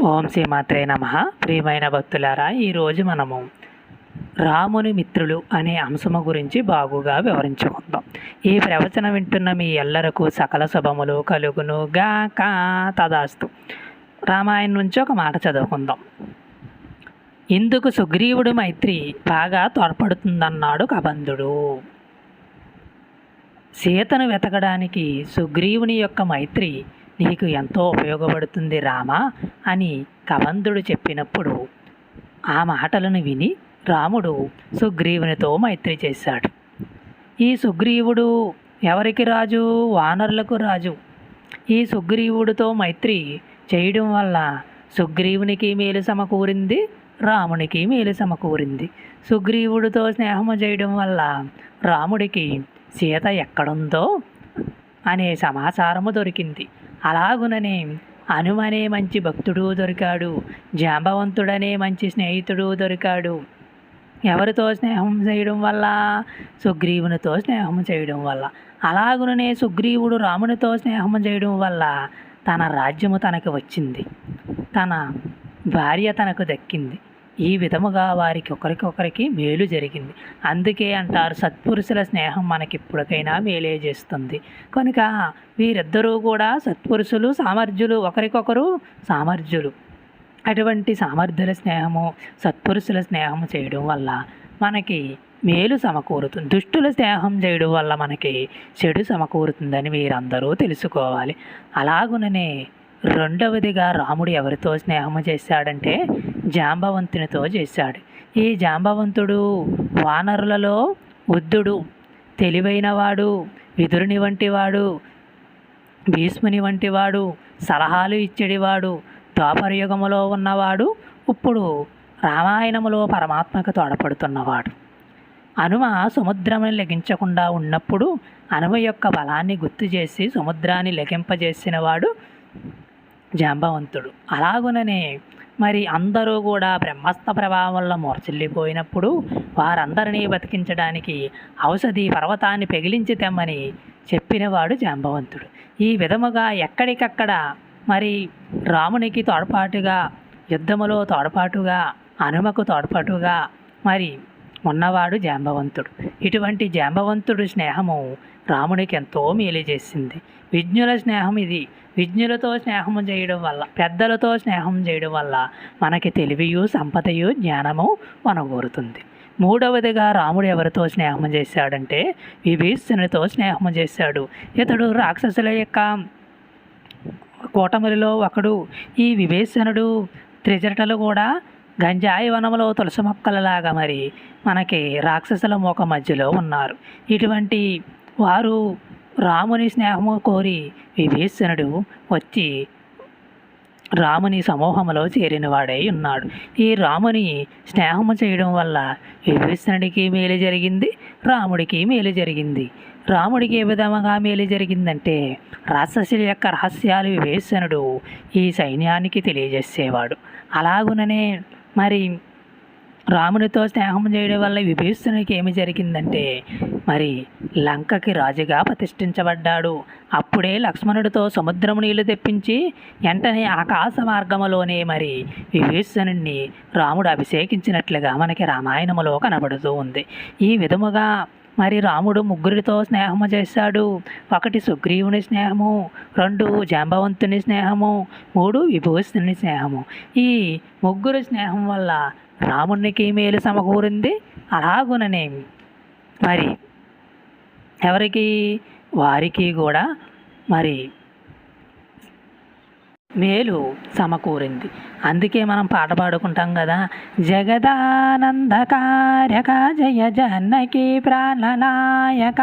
ఓం శ్రీమాత్రే నమ. ప్రియమైన భక్తులారా ఈరోజు మనము రాముని మిత్రులు అనే అంశము గురించి బాగుగా వివరించుకుందాం. ఈ ప్రవచనం వింటున్న మీ ఎల్లరకు సకల శుభములు కలుగును గాక తదాస్తు. రామాయణం నుంచి ఒక మాట చదువుకుందాం. ఇందుకు సుగ్రీవుడు మైత్రి బాగా తోడ్పడుతుందన్నాడు కబంధుడు. సీతను వెతకడానికి సుగ్రీవుని యొక్క మైత్రి నీకు ఎంతో ఉపయోగపడుతుంది రామా అని కబంధుడు చెప్పినప్పుడు ఆ మాటలను విని రాముడు సుగ్రీవునితో మైత్రి చేశాడు. ఈ సుగ్రీవుడు ఎవరికి రాజు? వానరులకు రాజు. ఈ సుగ్రీవుడితో మైత్రి చేయడం వల్ల సుగ్రీవునికి మేలు సమకూరింది రామునికి మేలు సమకూరింది. సుగ్రీవుడితో స్నేహము చేయడం వల్ల రాముడికి సీత ఎక్కడుందో అనే సమాచారము దొరికింది. అలాగుననే అనుమనే మంచి భక్తుడు దొరికాడు. జాంబవంతుడనే మంచి స్నేహితుడు దొరికాడు. ఎవరితో స్నేహం చేయడం వల్ల? సుగ్రీవునితో స్నేహం చేయడం వల్ల. అలాగుననే సుగ్రీవుడు రామునితో స్నేహం చేయడం వల్ల తన రాజ్యము తనకు వచ్చింది. తన భార్య తనకు దక్కింది. ఈ విధముగా వారికి ఒకరికొకరికి మేలు జరిగింది. అందుకే అంటారు సత్పురుషుల స్నేహం మనకి ఇప్పటికైనా మేలే చేస్తుంది. కనుక వీరిద్దరూ కూడా సత్పురుషులు సామర్థ్యులు ఒకరికొకరు సామర్థ్యులు. అటువంటి సామర్థ్యుల స్నేహము సత్పురుషుల స్నేహము చేయడం వల్ల మనకి మేలు సమకూరుతుంది. దుష్టుల స్నేహం చేయడం వల్ల మనకి చెడు సమకూరుతుందని మీరందరూ తెలుసుకోవాలి. అలాగుననే రెండవదిగా రాముడు ఎవరితో స్నేహము చేశాడంటే జాంబవంతునితో చేశాడు. ఈ జాంబవంతుడు వానరులలో ఉద్దుడు తెలివైనవాడు విదురుని వంటివాడు భీష్ముని వంటివాడు సలహాలు ఇచ్చేడివాడు ద్వాపరయుగములో ఉన్నవాడు ఇప్పుడు రామాయణములో పరమాత్మకు తోడపడుతున్నవాడు. హనుమ సముద్రమును లెగించకుండా ఉన్నప్పుడు హనుమ యొక్క బలాన్ని గుర్తు చేసి సముద్రాన్ని లెగింపజేసిన వాడు జాంబవంతుడు. అలాగుననే మరి అందరూ కూడా బ్రహ్మస్త ప్రభావం వల్ల మూర్చిల్లిపోయినప్పుడు వారందరినీ బతికించడానికి ఔషధి పర్వతాన్ని పెగిలించి తెమ్మని చెప్పినవాడు జాంబవంతుడు. ఈ విధముగా ఎక్కడికక్కడ మరి రామునికి తోడ్పాటుగా యుద్ధములో తోడ్పాటుగా హనుమకు తోడ్పాటుగా మరి ఉన్నవాడు జాంబవంతుడు. ఇటువంటి జాంబవంతుడు స్నేహము రామునికి ఎంతో మేలు చేసింది. విజ్ఞుల స్నేహం ఇది. విజ్ఞులతో స్నేహం చేయడం వల్ల పెద్దలతో స్నేహం చేయడం వల్ల మనకి తెలివియు సంపదయు జ్ఞానము వనగోరుతుంది. మూడవదిగా రాముడు ఎవరితో స్నేహం చేశాడంటే విభీషణుడితో స్నేహం చేశాడు. ఇతడు రాక్షసుల యొక్క కూటమిలో ఒకడు. ఈ విభీషణుడు త్రిజటలు కూడా గంజాయి వనంలో తులసి మొక్కలలాగా మరి మనకి రాక్షసుల మోక మధ్యలో ఉన్నారు. ఇటువంటి వారు రాముని స్నేహము కోరి విభీషణుడు వచ్చి రాముని సమూహంలో చేరినవాడై ఉన్నాడు. ఈ రాముని స్నేహము చేయడం వల్ల విభీషణుడికి మేలు జరిగింది రాముడికి మేలు జరిగింది. రాముడికి ఏ విధంగా మేలు జరిగిందంటే రాక్షసుల యొక్క రహస్యాలు విభీషణుడు ఈ సైన్యానికి తెలియజేసేవాడు. అలాగుననే మరి రామునితో స్నేహం చేయడం వల్ల విభీషణునికి ఏమి జరిగిందంటే మరి లంకకి రాజుగా ప్రతిష్ఠించబడ్డాడు. అప్పుడే లక్ష్మణుడితో సముద్రము నీళ్ళు తెప్పించి వెంటనే ఆకాశ మార్గములోనే మరి విభీషణుణ్ణి రాముడు అభిషేకించినట్లుగా మనకి రామాయణములో కనబడుతూ ఉంది. ఈ విధముగా మరి రాముడు ముగ్గురితో స్నేహము చేశాడు. ఒకటి సుగ్రీవుని స్నేహము రెండు జాంబవంతుని స్నేహము మూడు విభూషణుని స్నేహము. ఈ ముగ్గురు స్నేహం వల్ల రామునికి మేలు సమకూరింది. అలాగుననే మరి ఎవరికి? వారికి కూడా మరి మేలు సమకూరింది. అందుకే మనం పాట పాడుకుంటాం కదా. జగదానందకార్యక జయ జనకి ప్రాణనాయక.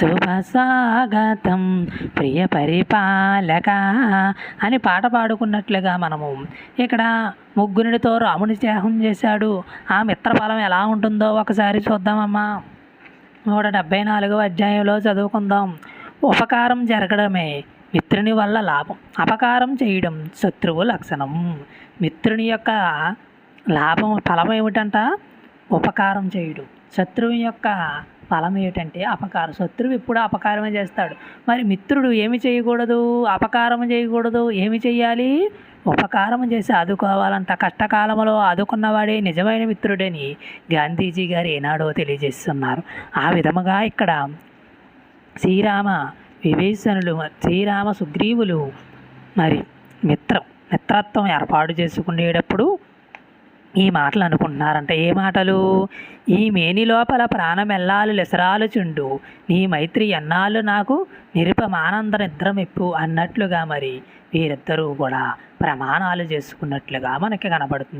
శుభ స్వాగతం ప్రియ పరిపాలక అని పాట పాడుకున్నట్లుగా మనము ఇక్కడ ముగ్గురుడితో రాముని స్నేహం చేశాడు. ఆ మిత్రఫలం ఎలా ఉంటుందో ఒకసారి చూద్దామమ్మా. నూట డెబ్భై నాలుగవ అధ్యాయంలో చదువుకుందాం. ఉపకారం జరగడమే. మిత్రుని వల్ల లాభం. అపకారం చేయడం శత్రువు లక్షణం. మిత్రుని యొక్క లాభం ఫలం ఏమిటంట? ఉపకారం చేయడం. శత్రువు యొక్క ఫలం ఏమిటంటే అపకారం. శత్రువు ఎప్పుడు అపకారమే చేస్తాడు. మరి మిత్రుడు ఏమి చేయకూడదు? అపకారం చేయకూడదు. ఏమి చేయాలి ఉపకారం చేసి ఆదుకోవాలంట. కష్టకాలంలో ఆదుకున్నవాడే నిజమైన మిత్రుడని గాంధీజీ గారు ఏనాడో తెలియజేస్తున్నారు. ఆ విధముగా ఇక్కడ శ్రీరామ విభీషణులు శ్రీరామ సుగ్రీవులు. మరి మిత్రం మిత్రత్వం ఏర్పాటు చేసుకునేటప్పుడు ఈ మాటలు అనుకుంటున్నారంట ఏ మాటలు? ఈ మేని లోపల ప్రాణం ఎల్లాలు లెసరాలు చుండు. నీ మైత్రి ఎన్నాళ్ళు నాకు నిరుపమానంద నిద్రమెప్పు అన్నట్లుగా మరి వీరిద్దరూ కూడా ప్రమాణాలు చేసుకున్నట్లుగా మనకి కనబడుతుంది.